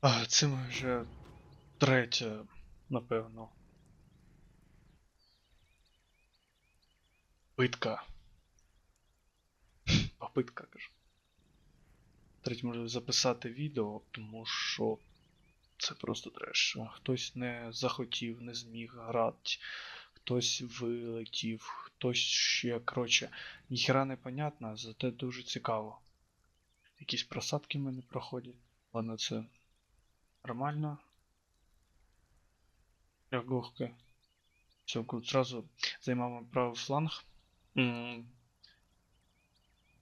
А, це ми вже третє, напевно. Питка. Попитка, кажу. Третє можу записати відео, тому що це просто треш. Хтось не захотів, не зміг грати, хтось вилетів, хтось ще, коротше, ніхера не понятно, зате дуже цікаво. Якісь просадки в мене проходять. Ладно, це нормально. Легко. Все. Зразу займаємо правий фланг. М,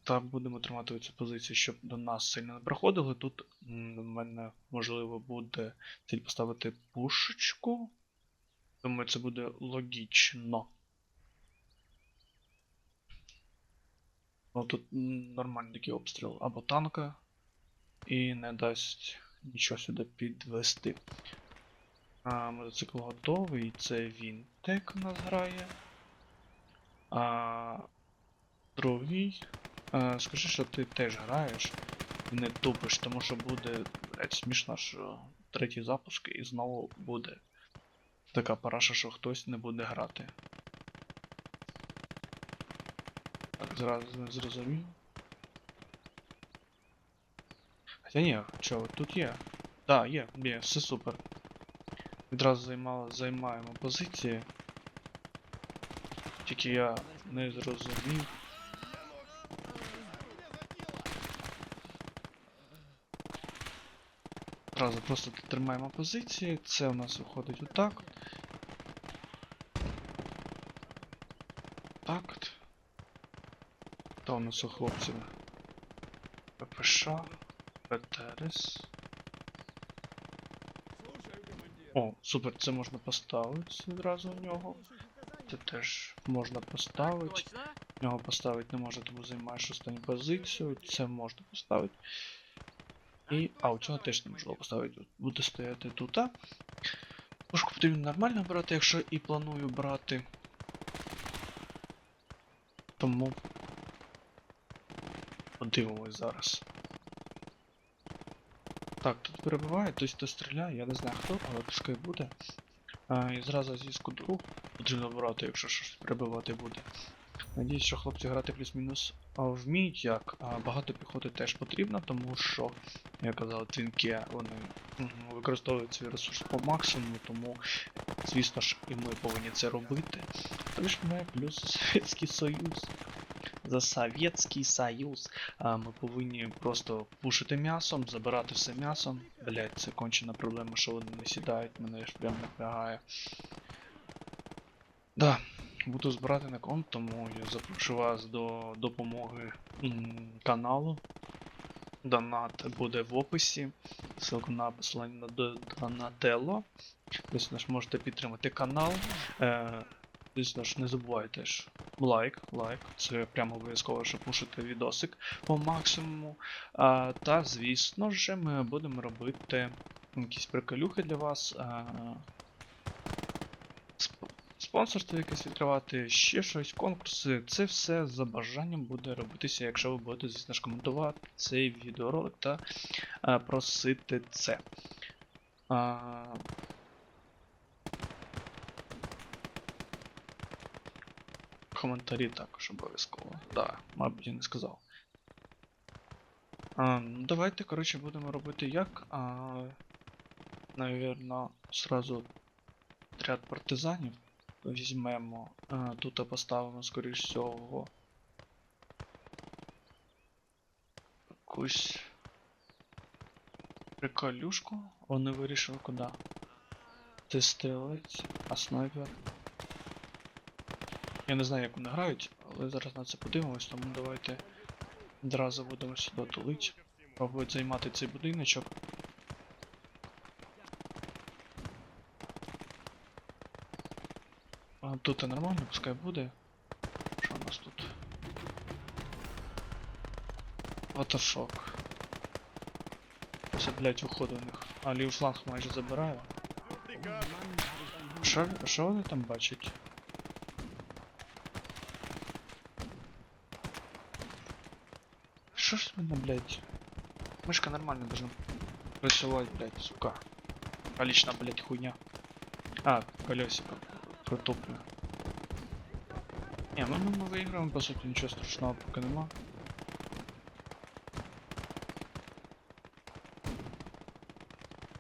Так, будемо тримати цю позицію, щоб до нас сильно не проходили. Тут в мене можливо буде ціль поставити пушечку. Думаю, це буде логічно. Ну тут нормальний такий обстріл або танка. І не дасть нічого сюди підвести. А, мотоцикл готовий, це він тек у нас грає. А другий. А, скажи, що ти теж граєш і не тупиш, тому що буде блядь, смішно, що третій запуск і знову буде така параша, що хтось не буде грати. Так, зразу не зрозумів. Хоча ні, чого, тут є. Так, є, є, все супер. Відразу займало, займаємо позиції. Тільки я не зрозумів. Одразу просто тримаємо позиції. Це у нас виходить отак. от. Так. Та у нас у хлопців. ППШ, ПТРС. О, супер, це можна поставити відразу в нього. Це теж можна поставити. Нього поставити не можна, тому займаєш останню позицію. Це можна поставити. І. А, у цього теж не можна поставити. Буде стояти тут. а. Пушку потрібно нормально брати, якщо і планую брати. Тому. Подивимось зараз. Так, тут перебуває, хтось хто стріляє, я не знаю хто, але пускай буде. А, і зразу зі скудру потрібно брати, якщо щось перебивати буде. Надіюсь, що хлопці грати плюс-мінус вміють як. А багато піхоти теж потрібно, тому що, як казав, твінки вони використовують свій ресурс по максимуму, тому, звісно ж, і ми повинні це робити. Тому що ми плюс Совєтський Союз. За Совєтський Союз. А, ми повинні просто пушити м'ясом, забирати все м'ясом. Блять, це кончена проблема, що вони не сідають, мене ж прям напрягає. Да, буду збирати на конт, тому я запрошую вас до допомоги м, каналу. Донат буде в описі. Ссылка на посилання на До- Донателло. Ж, можете підтримати канал. Е, звісно ж, не забувайте ж лайк, лайк. Це прямо обов'язково, щоб пушити відосик по максимуму. А, та, звісно ж, ми будемо робити якісь приколюхи для вас. А, сп- спонсорство якесь відкривати, ще щось, конкурси. Це все за бажанням буде робитися, якщо ви будете, звісно ж, коментувати цей відеоролик та а, просити це. А, коментарі також обов'язково. Да, мабуть, я не сказав. А, ну, давайте, коротше, будемо робити як. А, навірно, сразу отряд партизанів візьмемо. А, тут поставимо, скоріш всього. Якусь приколюшку. Вони вирішили куди. Ти а снайпер. Я не знаю, як вони грають, але зараз на це подивимось, тому давайте одразу будемо сюди тулити. Пробувати займати цей будиночок. А, тут і нормально, пускай буде. Що у нас тут? Ваташок. Це, блять, уходу у них. А, лівий фланг майже забираю. Що вони там бачать? Що ж в мене, блядь? Мишка нормально должна Присылать, блядь, сука. А лично, блядь, хуйня. А, колесико. Протоплено. Не, ну ми, ми виграємо, по суті, нічого страшного поки нема.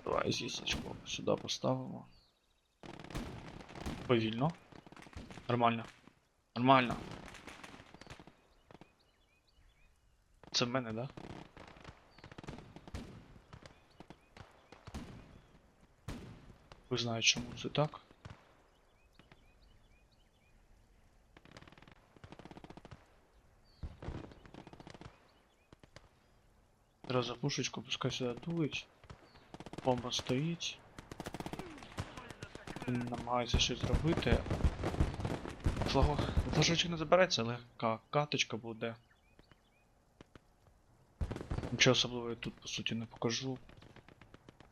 Давай зісочку сюди поставимо. Повільно. Нормально. Нормально. Це в мене, да? Ви знаєте, чому це так? Зараз за пушечку пускай сюди дують. Бомба стоїть. Він намагається щось зробити. Флаго... Флажочок не забереться, легка каточка буде. Нічого особливого я тут по суті не покажу.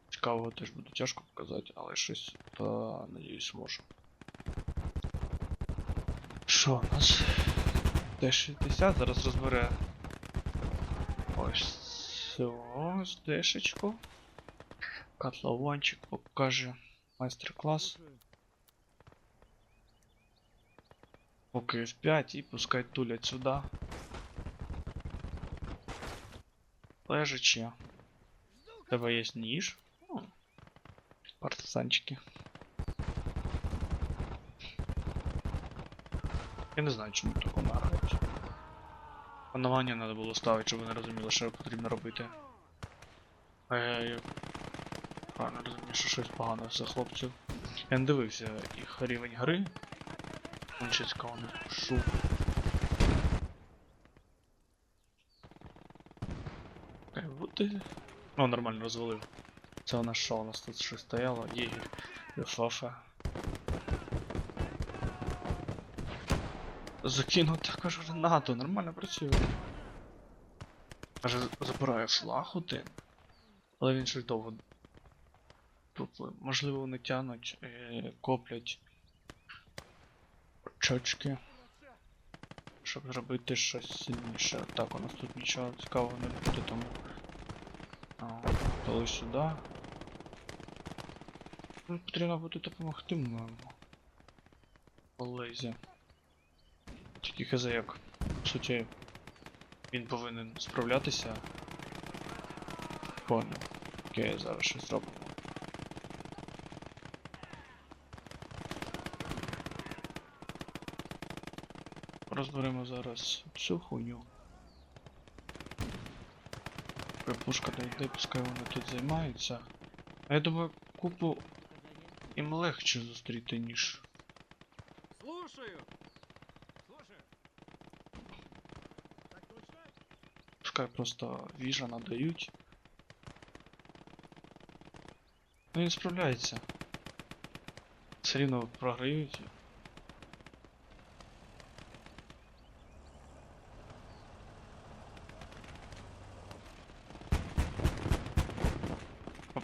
Цікавого теж буде тяжко показати, але щось то надіюсь можу. Що у нас? Т-60 зараз розбере. Ось ось дешечку. Котлованчик покаже майстер-клас. Поки F5 і пускай тулять сюди. Лежачи. У тебе є ніж. О, Партизанчики. Я не знаю, чому так вона грають. Панування треба було ставити, щоб вони розуміли, що потрібно робити. А я, я правильно розумію, що щось погано за хлопців. Я не дивився їх рівень гри. Він ще цікаво не пишу. Буде. О, нормально розвалив. Це у нас що? У нас тут щось стояло? Єгір. Фафа. Закинув також гранату, нормально працює. Каже, забирає флаг один. Але він щось довго. Тут, можливо, вони тянуть, е, коплять очочки. Щоб зробити щось сильніше. Так, у нас тут нічого цікавого не буде, тому. Дали сюди. Потрібно буде допомогти моєму. Олезі. Тільки хз як. По суті, він повинен справлятися. Понял. Окей, зараз щось зробимо. Розберемо зараз цю хуйню. Припушка дойде, пускай вони тут займаються. А я думаю, купу їм легче зустріти, ніж. Слушаю. Слушаю. Точно? Пускай просто віжа надають. Ну він справляється. Все рівно програють.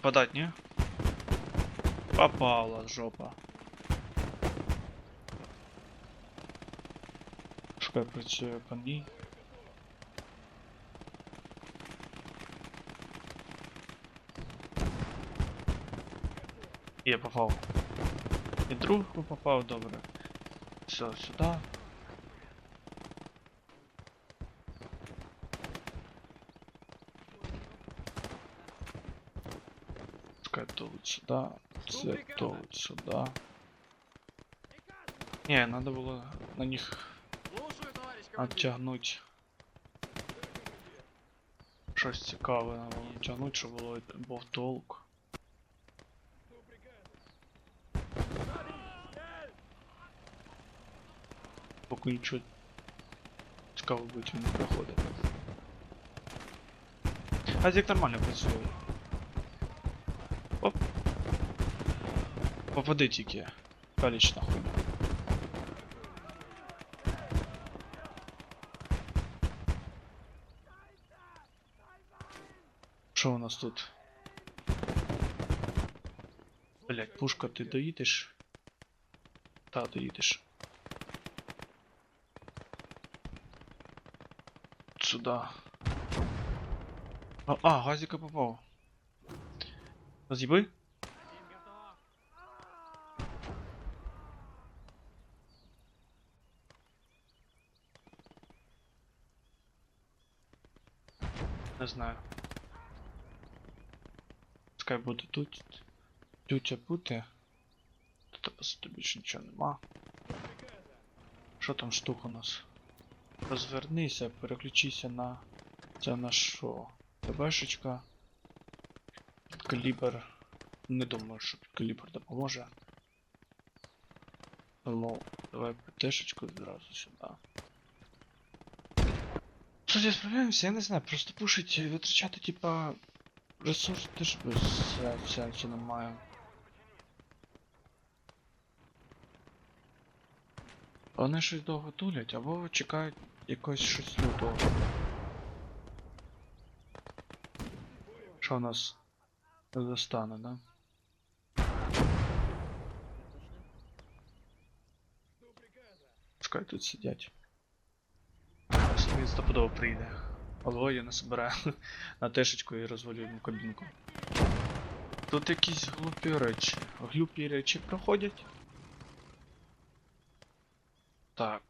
Попадать, не? Попала жопа. Пускай працює по ній. Я попав. І другу попав, добре. Все, сюди. сюди. Це тут сюди. Не, надо було на них Слушаю, товарищ командир. оттягнуть. Щось цікаве надо було тягнуть, щоб було був толк. Поки нічого цікаво бути не проходить. А як нормально працює. Попади тільки. Каліч нахуй. Що у нас тут? Блять, пушка, ти доїдеш? Та, доїдеш. Сюда. А, а газика попав. Роз'їби? Знаю. Пускай буде тут. Тютя буде. Тут більше нічого нема. Що там штука у нас? Розвернися, переключися на. Це на що? ТБшечка. Калібр. Не думаю, що калібр допоможе. Тому давай ПТшечку відразу сюди. Я справляємося, я не знаю, просто пушить, витрачати, типа, ресурс теж без се- сенсу немає. Вони щось довго тулять, або чекають якогось щось лютого. Що нас не достане, да? Пускай тут сидять. Він стопудово прийде. Алло, я насобираю на тешечку і розвалю йому кабінку. Тут якісь глупі речі. Глупі речі проходять. Так.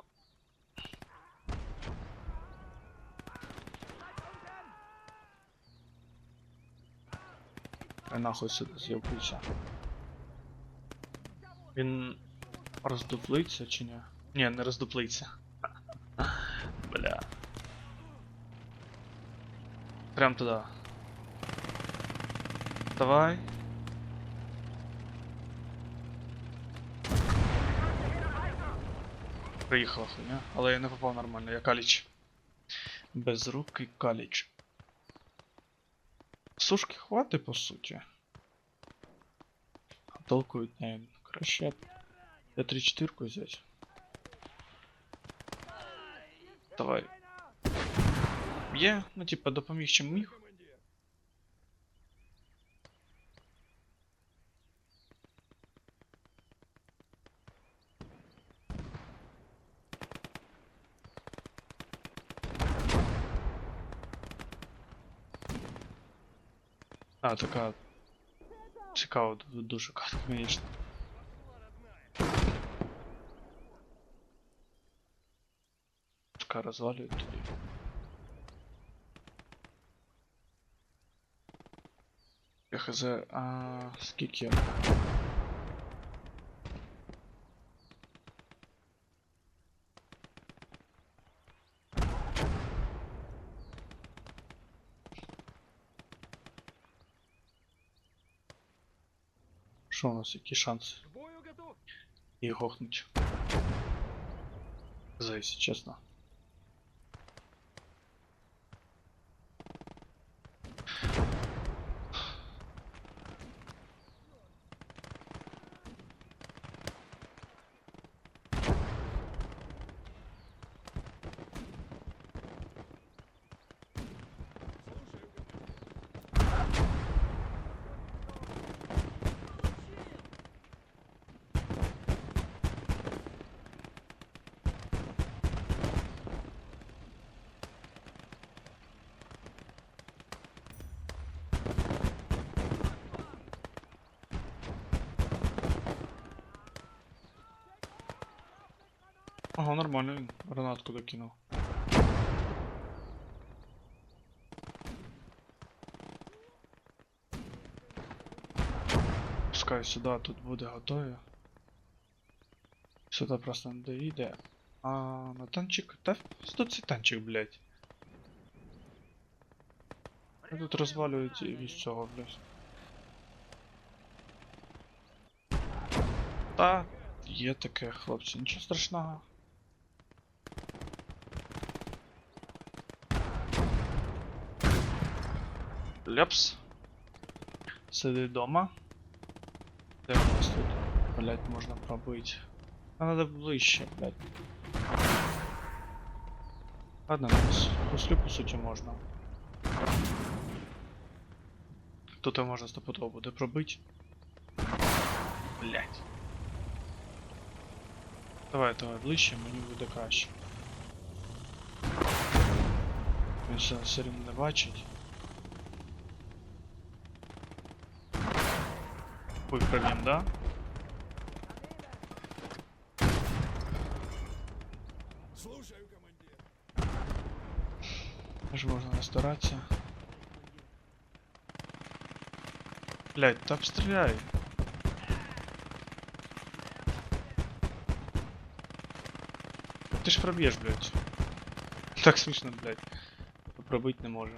А нахуй сюди з'явився. Він роздуплиться чи ні? Ні, не роздуплиться. Бля. Прям туда. Давай. Приїхала хуйня, але я не попав нормально, я каліч. Безрукий каліч. Сушки хвати по суті. А толку від неї краще. Я 3-4 взять. Давай. Є, ну типа допоміг чим міг. А, така. Цікава ду- дуже катка, звісно. Така розвалюють тоді. Хз, а скільки? Що у нас, які шанси К бою готов. їх гохнуть? За, якщо чесно. Ага, нормально він гранатку докинув. Пускай сюди тут буде готові. Сюди просто не доїде. А на танчик. Та тут цей танчик, блядь. Тут розвалюють від цього, блядь. Та є таке, хлопці, нічого страшного. Ляпс. Сиди дома. Де у нас тут, блять, можна пробити? А надо ближче, блять. Ладно, ну, с- хуслю по суті можна. Тут і можна стопудово буде пробити. Блять. Давай, давай, ближче, мені буде краще. Він все, все рівно не бачить. Ой, проблем, да? Слушаю, командир. Аж можна не старатися. Блять, та обстріляй. Ти ж проб'єш, блять. Так смішно, блять. Пробити не може.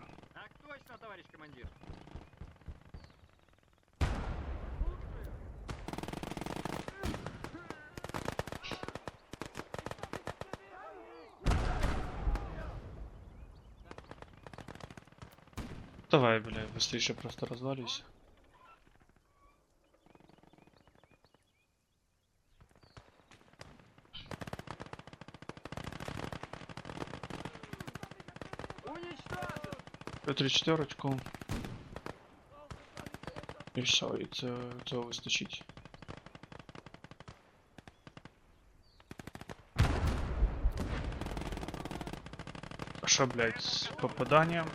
Давай, блядь, быстрее просто развалюйся. Уничтожен! П'ятри четверочку. І все, і це, цього вистачить. А що, блядь, з попаданням?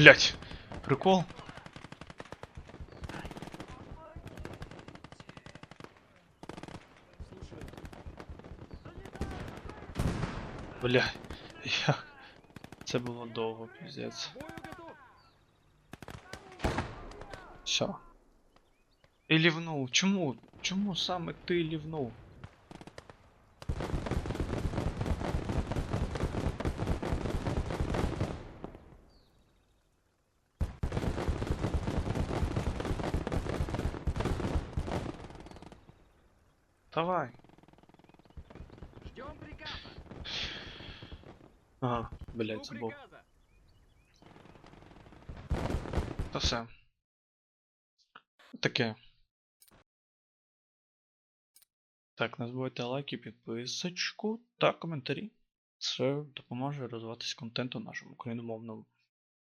Блять, прикол. Бля, я... Це було довго, піздець. Все. І лівнув. Чому? Чому саме ти лівнув? Давай. Ждем приказа! Ага, забув. приказа! Та все. Таке. Так, не забувайте лайки, підписочку та коментарі. Це допоможе розвиватись контенту нашому україномовному.